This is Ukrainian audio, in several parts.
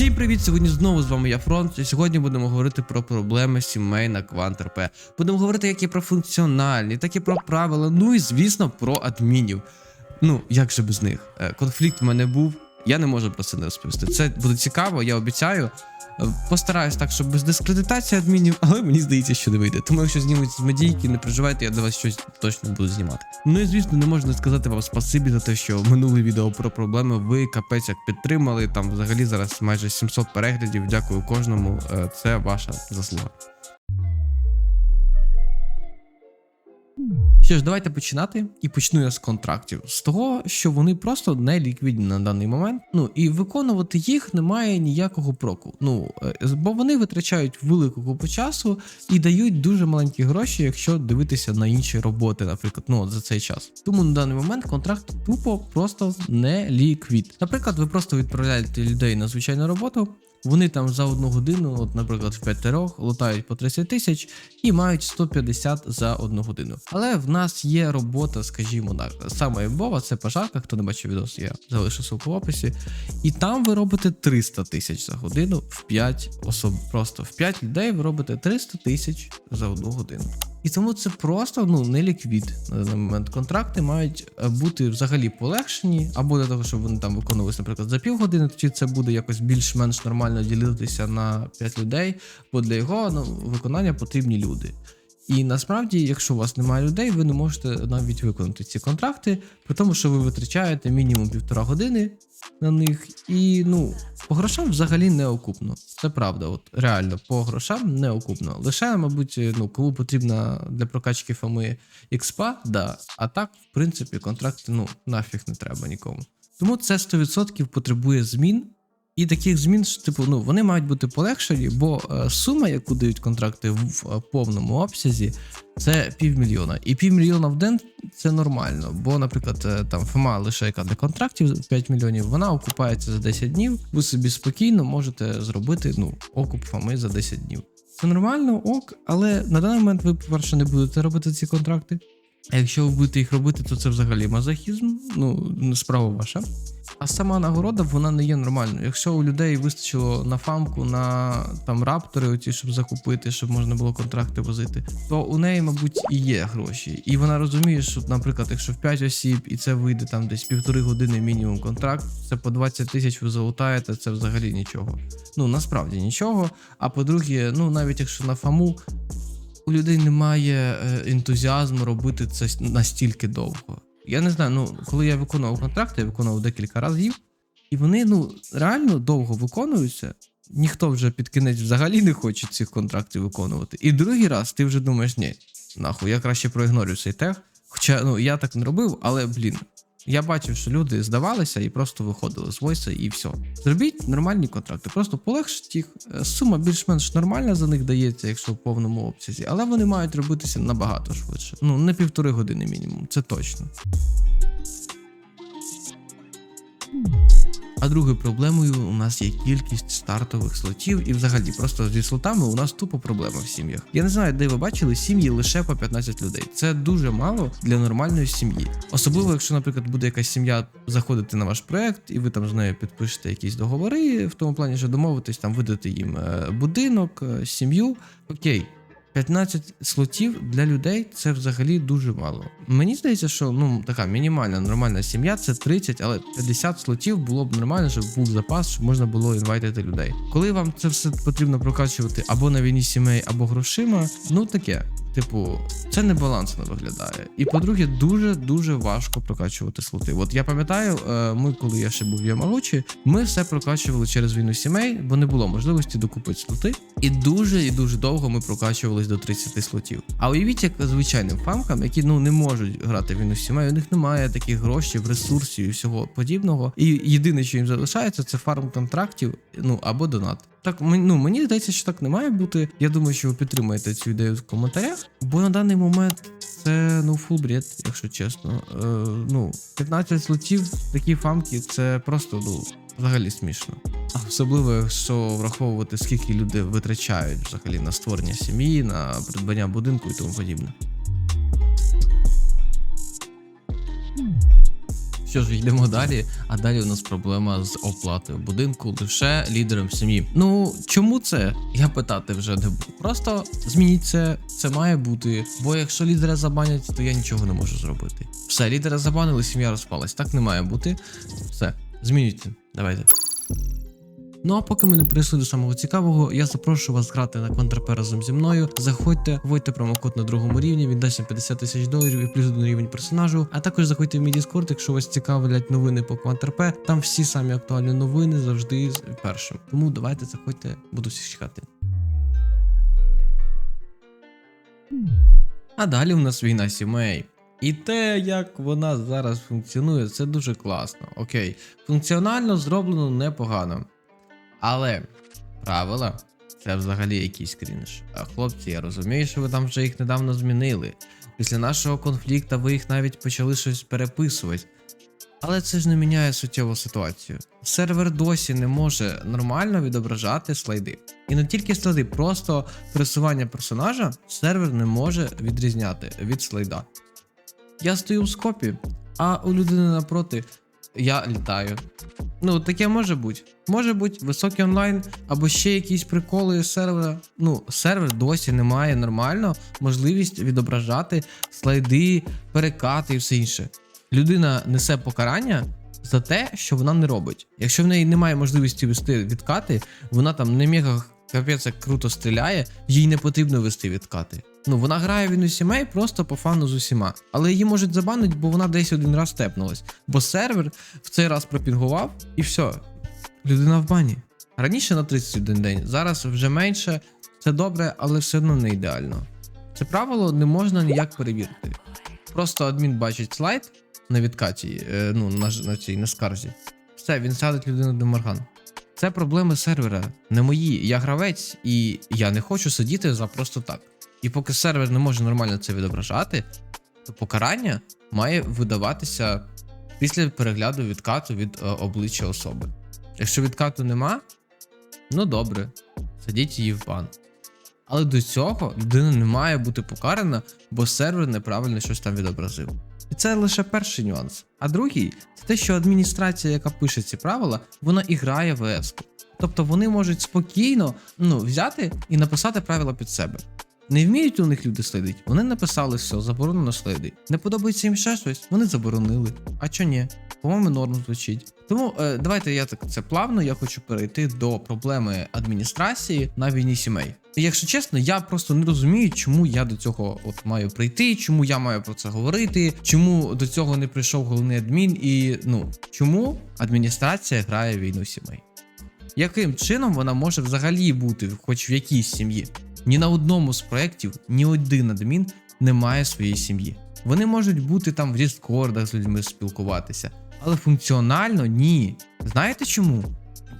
Всім привіт! Сьогодні знову з вами я Фронт. І сьогодні будемо говорити про проблеми сімей на Квант РП. Будемо говорити як і про функціональні, так і про правила, ну і звісно про адмінів. Ну, як же без них? Е, Конфлікт в мене був, я не можу про це не розповісти. Це буде цікаво, я обіцяю. Е, Постараюсь так, щоб без дискредитації адмінів, але мені здається, що не вийде. Тому якщо знімуть з медійки, не переживайте, я для вас щось точно буду знімати. Ну і звісно, не можна сказати вам спасибі за те, що минуле відео про проблеми ви капець як підтримали. Там взагалі зараз майже 700 переглядів. Дякую кожному. Е, Це ваша заслуга. Що ж, давайте починати. І почну я з контрактів. З того, що вони просто не ліквідні на даний момент. Ну і виконувати їх немає ніякого проку. Ну е, бо вони витрачають велику купу часу і дають дуже маленькі гроші, якщо дивитися на інші роботи, наприклад, ну за цей час. Тому на даний момент контракт тупо просто не ліквід. Наприклад, ви просто відправляєте людей на звичайну роботу. Вони там за одну годину, от, наприклад, в п'ятерох, лутають по 30 тисяч і мають 150 за одну годину. Але в нас є робота, скажімо так, саме імбова, це пожарка. Хто не бачив відос, я залишу ссылку в описі. І там ви робите 300 тисяч за годину в 5 особ. Просто в 5 людей ви робите 300 тисяч за одну годину. І тому це просто ну не ліквід на даний момент. Контракти мають е, бути взагалі полегшені, або для того, щоб вони там виконувалися, наприклад, за півгодини, тоді це буде якось більш-менш нормально ділитися на 5 людей, бо для його ну, виконання потрібні люди. І насправді, якщо у вас немає людей, ви не можете навіть виконати ці контракти, при тому, що ви витрачаєте мінімум півтора години на них, і ну по грошам взагалі не окупно. Це правда, от реально по грошам не окупно. Лише, мабуть, ну кому потрібна для прокачки фами експа, да. А так, в принципі, контракти ну нафіг не треба нікому. Тому це 100% потребує змін. І таких змін, типу, ну вони мають бути полегшені, бо е, сума, яку дають контракти в е, повному обсязі, це півмільйона. І півмільйона в день це нормально. Бо, наприклад, е, там ФМА лише яка для контрактів 5 мільйонів, вона окупається за 10 днів. Ви собі спокійно можете зробити ну, окуп ФАМи за 10 днів. Це нормально, ок, але на даний момент ви, по-перше, не будете робити ці контракти. А якщо ви будете їх робити, то це взагалі мазохізм, ну справа ваша. А сама нагорода вона не є нормальною. Якщо у людей вистачило на фамку, на там раптори, оці, щоб закупити, щоб можна було контракти возити, то у неї, мабуть, і є гроші. І вона розуміє, що, наприклад, якщо в 5 осіб і це вийде там десь півтори години мінімум контракт, це по 20 тисяч ви залутаєте, це взагалі нічого. Ну насправді нічого. А по-друге, ну навіть якщо на фаму. У людей немає е, ентузіазму робити це настільки довго. Я не знаю, ну коли я виконував контракти, я виконував декілька разів, і вони ну реально довго виконуються. Ніхто вже під кінець взагалі не хоче цих контрактів виконувати. І другий раз ти вже думаєш, ні, нахуй, я краще проігнорю цей тег. Хоча ну я так не робив, але блін, я бачив, що люди здавалися і просто виходили з войса, і все. Зробіть нормальні контракти, просто полегшіть їх. Е, Сума більш-менш нормальна за них дається, якщо в повному обсязі, але вони мають робитися набагато швидше. Ну, не півтори години мінімум, це точно. А другою проблемою у нас є кількість стартових слотів, і взагалі просто зі слотами у нас тупо проблема в сім'ях. Я не знаю, де ви бачили сім'ї лише по 15 людей. Це дуже мало для нормальної сім'ї. Особливо, якщо, наприклад, буде якась сім'я заходити на ваш проект, і ви там з нею підпишете якісь договори, в тому плані, що домовитись, там видати їм е, будинок, е, сім'ю. Окей. 15 слотів для людей це взагалі дуже мало. Мені здається, що ну така мінімальна нормальна сім'я це 30, але 50 слотів було б нормально, щоб був запас, щоб можна було інвайтити людей. Коли вам це все потрібно прокачувати або на війні сімей, або грошима, ну таке. Типу, це не балансно виглядає. І по-друге, дуже-дуже важко прокачувати слоти. От я пам'ятаю, е, ми, коли я ще був в Ямагучі, ми все прокачували через війну сімей, бо не було можливості докупити слоти. І дуже і дуже довго ми прокачувались до 30 слотів. А уявіть, як звичайним фамкам, які ну не можуть грати війну сімей, у них немає таких грошей, ресурсів і всього подібного. І єдине, що їм залишається, це фарм контрактів, ну або донат. Так, ну мені здається, що так не має бути. Я думаю, що ви підтримаєте цю ідею в коментарях, бо на даний момент це ну фул бред, якщо чесно. Е, Ну, 15 слотів, такі фамки, це просто ну взагалі смішно. Особливо, якщо враховувати, скільки люди витрачають взагалі на створення сім'ї, на придбання будинку і тому подібне. Що ж, йдемо далі. А далі у нас проблема з оплатою будинку лише лідером сім'ї. Ну чому це? Я питати вже не буду. Просто змініть це, це має бути. Бо якщо лідера забанять, то я нічого не можу зробити. Все, лідера забанили, сім'я розпалась. Так не має бути. Все, змінюйте. Давайте. Ну а поки ми не прийшли до самого цікавого, я запрошую вас грати на контрпе разом зі мною. Заходьте, вводьте промокод на другому рівні, він дасть 50 тисяч доларів і плюс один рівень персонажу. А також заходьте в мій Discord, якщо вас цікавлять новини по контрпе. Там всі самі актуальні новини завжди з першим. Тому давайте заходьте, буду всіх чекати. А далі у нас війна сімей. І те, як вона зараз функціонує, це дуже класно. Окей, функціонально зроблено непогано. Але правила це взагалі якийсь крінж. А хлопці, я розумію, що ви там вже їх недавно змінили. Після нашого конфлікту ви їх навіть почали щось переписувати. Але це ж не міняє суттєву ситуацію. Сервер досі не може нормально відображати слайди. І не тільки слайди, просто пересування персонажа сервер не може відрізняти від слайда. Я стою в скопі, а у людини напроти я літаю. Ну, таке може бути. Може бути високий онлайн або ще якісь приколи сервера. Ну, сервер досі не має нормально можливість відображати слайди, перекати і все інше. Людина несе покарання за те, що вона не робить. Якщо в неї немає можливості вести відкати, вона там не мега капець круто стріляє, їй не потрібно вести відкати. Ну, вона грає в війну сімей просто по фану з усіма. Але її можуть забанити, бо вона десь один раз тепнулась. Бо сервер в цей раз пропінгував і все. Людина в бані. Раніше на 31 день, зараз вже менше. Це добре, але все одно не ідеально. Це правило не можна ніяк перевірити. Просто адмін бачить слайд на відкаті, е, ну, на, на цій на скарзі. Все, він садить людину до Морган. Це проблеми сервера, не мої. Я гравець, і я не хочу сидіти за просто так. І поки сервер не може нормально це відображати, то покарання має видаватися після перегляду відкату від е, обличчя особи. Якщо відкату нема, ну добре, садіть її в бан. Але до цього людина не має бути покарана, бо сервер неправильно щось там відобразив. І це лише перший нюанс. А другий це те, що адміністрація, яка пише ці правила, вона і грає в ЕС. Тобто вони можуть спокійно ну, взяти і написати правила під себе. Не вміють у них люди слідити, вони написали все, заборонено сліди. Не подобається їм ще щось, вони заборонили. А чо ні? По-моєму, норм звучить. Тому е, давайте я так це плавно. Я хочу перейти до проблеми адміністрації на війні сімей. І якщо чесно, я просто не розумію, чому я до цього от маю прийти, чому я маю про це говорити, чому до цього не прийшов головний адмін, і ну чому адміністрація грає війну сімей. Яким чином вона може взагалі бути, хоч в якійсь сім'ї? Ні на одному з проєктів ні один адмін не має своєї сім'ї. Вони можуть бути там в дискордах з людьми спілкуватися, але функціонально ні. Знаєте чому?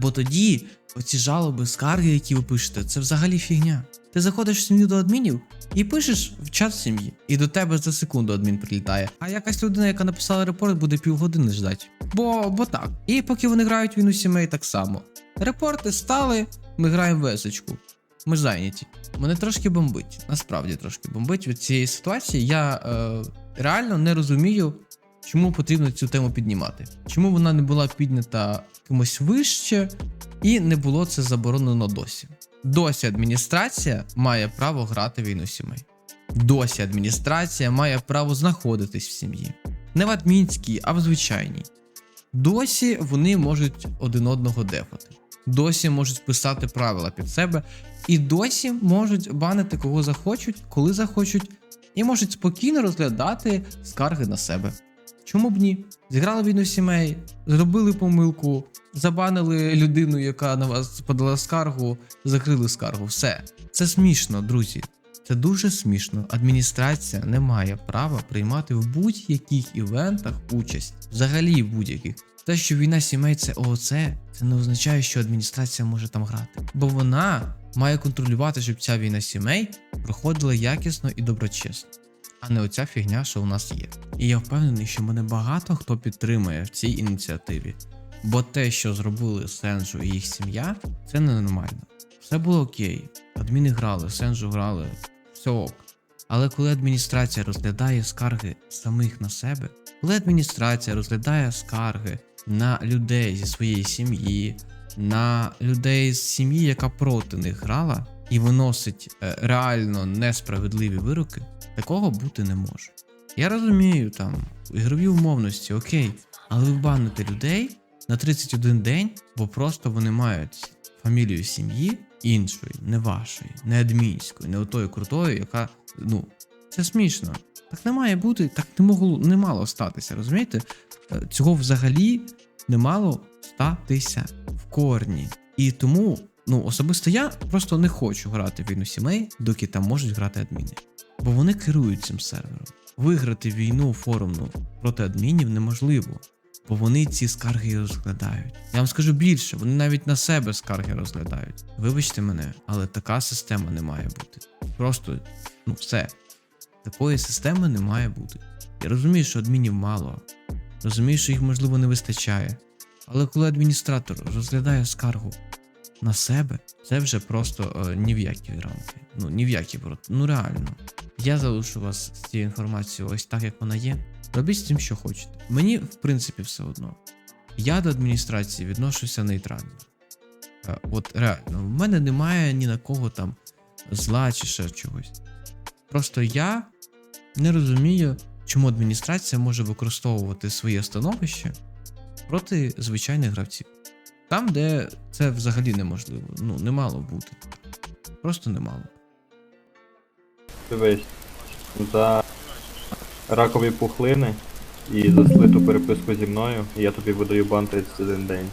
Бо тоді оці жалоби, скарги, які ви пишете, це взагалі фігня. Ти заходиш в сім'ю до адмінів і пишеш в чат сім'ї, і до тебе за секунду адмін прилітає. А якась людина, яка написала репорт, буде півгодини ждати. Бо, бо так. І поки вони грають війну сімей, так само. Репорти стали, ми граємо весочку. Ми зайняті. Мене трошки бомбить. Насправді трошки бомбить від цієї ситуації. Я е, реально не розумію, чому потрібно цю тему піднімати. Чому вона не була піднята кимось вище, і не було це заборонено досі. Досі адміністрація має право грати війну сімей. Досі адміністрація має право знаходитись в сім'ї. Не в адмінській, а в звичайній. Досі вони можуть один одного дефати. Досі можуть писати правила під себе, і досі можуть банити кого захочуть, коли захочуть, і можуть спокійно розглядати скарги на себе. Чому б ні? Зіграли війну сімей, зробили помилку, забанили людину, яка на вас подала скаргу, закрили скаргу. Все. Це смішно, друзі. Це дуже смішно. Адміністрація не має права приймати в будь-яких івентах участь, взагалі в будь-яких. Те, що війна сімей це ООЦ, це не означає, що адміністрація може там грати. Бо вона має контролювати, щоб ця війна сімей проходила якісно і доброчесно, а не оця фігня, що у нас є. І я впевнений, що мене багато хто підтримує в цій ініціативі. Бо те, що зробили Сенджу і їх сім'я, це ненормально. Все було окей. Адміни грали, Сенджу грали, все ок. Але коли адміністрація розглядає скарги самих на себе, Коли адміністрація розглядає скарги на людей зі своєї сім'ї, на людей з сім'ї, яка проти них грала, і виносить е, реально несправедливі вироки, такого бути не може. Я розумію, там ігрові умовності, окей, але ви баните людей на 31 день, бо просто вони мають фамілію сім'ї іншої, не вашої, не адмінської, не отої крутої, яка, ну, це смішно. Так не має бути, так не могло, не мало статися, розумієте? Е, Цього взагалі не мало статися в корні. І тому, ну, особисто я просто не хочу грати війну сімей, доки там можуть грати адміни. Бо вони керують цим сервером. Виграти війну форумну проти адмінів неможливо, бо вони ці скарги розглядають. Я вам скажу більше, вони навіть на себе скарги розглядають. Вибачте мене, але така система не має бути. Просто, ну все. Такої системи не має бути. Я розумію, що адмінів мало, розумію, що їх можливо не вистачає. Але коли адміністратор розглядає скаргу на себе, це вже просто е, ні в які рамки. Ну ні в які. Ну реально. Я залишу вас з цією інформацією ось так, як вона є. Робіть з цим, що хочете. Мені, в принципі, все одно. Я до адміністрації відношуся нейтрально. Е, От реально, в мене немає ні на кого там зла чи ще чогось. Просто я не розумію, чому адміністрація може використовувати своє становище проти звичайних гравців. Там, де це взагалі неможливо. Ну, не мало бути. Просто не мало. Дивись, за ракові пухлини і заслиту переписку зі мною я тобі видаю бан 31 день.